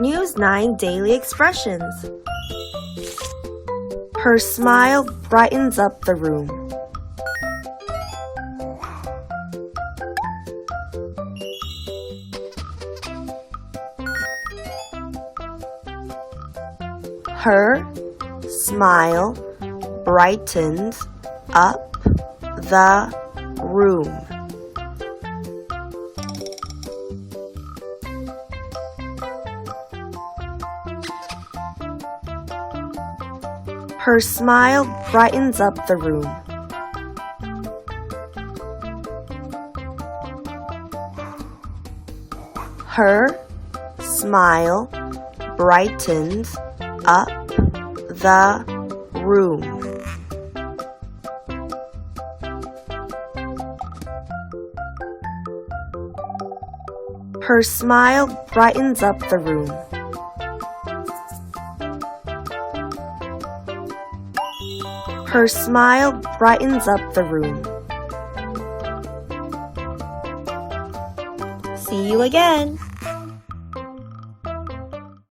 News 9 Daily Expressions. Her smile brightens up the room. Her smile brightens up the room. Her smile brightens up the room. Her smile brightens up the room. Her smile brightens up the room. Her smile brightens up the room. See you again.